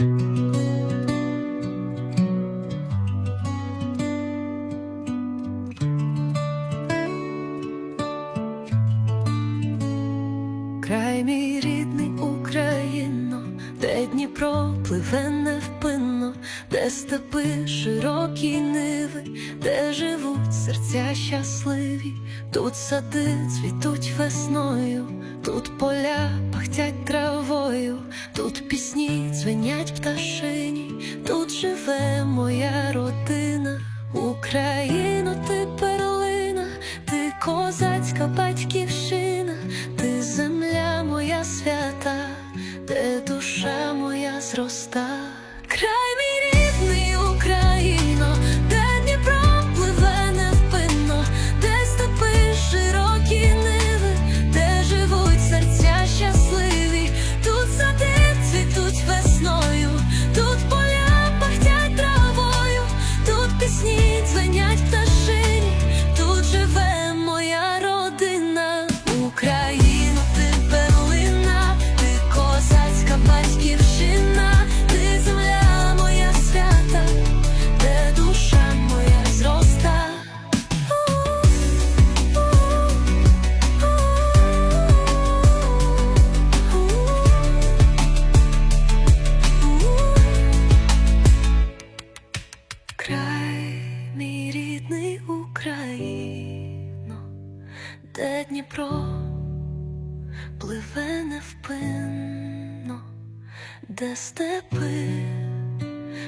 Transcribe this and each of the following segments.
Край мій рідний Україно, де Дніпро пливе невпинно, де степи широкі ниви, де живуть серця щасливі, тут сади цвітуть весною, тут поля пахтять травою, тут пісні дзвенять пташині, тут живе моя родина, Україно, ти перлина, ти козацька батьківщина, ти земля моя свята, де душа моя зроста. Край де Дніпро пливе невпинно, де степи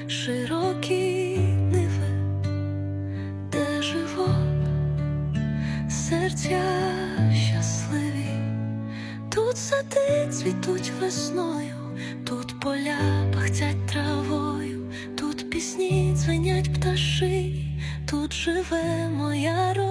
широкі ниви, де живо, серця щасливі, тут сади цвітуть весною, тут поля пахтять травою, тут пісні дзвенять пташи, тут живе моя родина.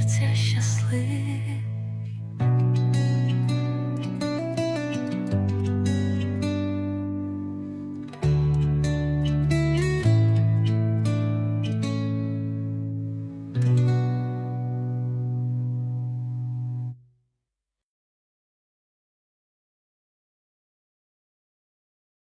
серця щасливе.